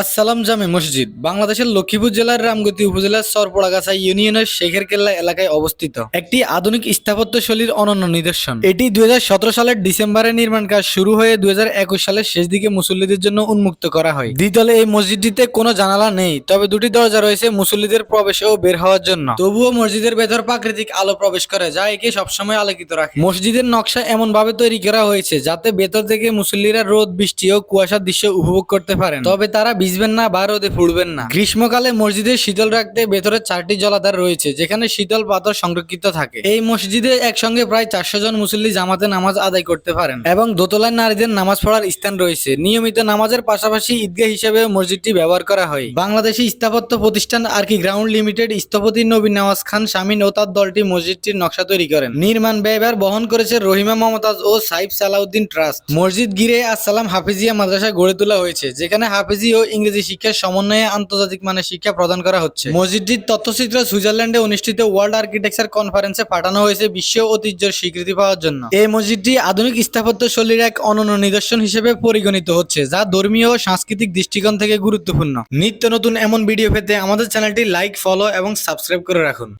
আসসালাম জামে মসজিদ, বাংলাদেশের লক্ষ্মীপুর জেলার রামগতি উপজেলার সরপড়াগাছা ইউনিয়নের শেখের কেল্লা এলাকায় অবস্থিত। একটি আধুনিক স্থাপত্যশৈলীর অনন্য নিদর্শন। এটি দুই সালের ডিসেম্বরে নির্মাণ কাজ শুরু হয়ে দুই সালের শেষ দিকে মুসল্লিদের জন্য উন্মুক্ত করা হয়। দ্বিতলে এই মসজিদটিতে কোনো জানালা নেই, তবে দুটি দরজা রয়েছে মুসল্লিদের প্রবেশ ও বের হওয়ার জন্য। তবুও মসজিদের ভেতর প্রাকৃতিক আলো প্রবেশ করে, যা একে সবসময় আলোকিত রাখে। মসজিদের নকশা এমন ভাবে তৈরি করা হয়েছে, যাতে ভেতর থেকে মুসল্লিরা রোদ, বৃষ্টি ও কুয়াশার দৃশ্য উপভোগ করতে পারেন। তবে তারা ভিজবেন না, বা রোদে ফুড়বেন না। গ্রীষ্মকালে মসজিদে শীতল রাখতে ভেতরে চারটি জলাধার রয়েছে, যেখানে শীতল পাথর সংরক্ষিত থাকে। এই মসজিদে একসঙ্গে প্রায় চারশো জন মুসল্লি জামাতে নামাজ আদায় করতে পারেন এবং দোতলায় নারীদের নামাজ পড়ার স্থান রয়েছে। নিয়মিত নামাজের পাশাপাশি ঈদগাহ হিসেবে মসজিদটি ব্যবহার করা হয়। বাংলাদেশি স্থাপত্য প্রতিষ্ঠান আরকি গ্রাউন্ড লিমিটেড, স্থপতি নবী নওয়াজ খান শামিন ও তার দলটি মসজিদটির নকশা তৈরি করেন। নির্মাণ ব্যয়ভার বহন করেছে রহিমা মমতাজ ও সাইফ সালাউদ্দিন ট্রাস্ট। মসজিদ গিরে আসসালাম হাফিজিয়া মাদ্রাসা গড়ে তোলা হয়েছে, যেখানে হাফিজি ও ইংরেজি শিক্ষার সমন্বয়ে আন্তর্জাতিক মানের শিক্ষা প্রদান করা হচ্ছে। মসজিদটির তথ্যচিত্র সুইজারল্যান্ডে অনুষ্ঠিত ওয়ার্ল্ড আর্কিটেকচার কনফারেন্সে পাঠানো হয়েছে বিশ্ব ঐতিহ্যের স্বীকৃতি পাওয়ার জন্য। এই মসজিদটি আধুনিক স্থাপত্য শৈলীর এক অনন্য নিদর্শন হিসেবে পরিগণিত হচ্ছে, যা ধর্মীয় ও সাংস্কৃতিক দৃষ্টিকোণ থেকে গুরুত্বপূর্ণ। নিত্য নতুন এমন ভিডিও পেতে আমাদের চ্যানেলটি লাইক, ফলো এবং সাবস্ক্রাইব করে রাখুন।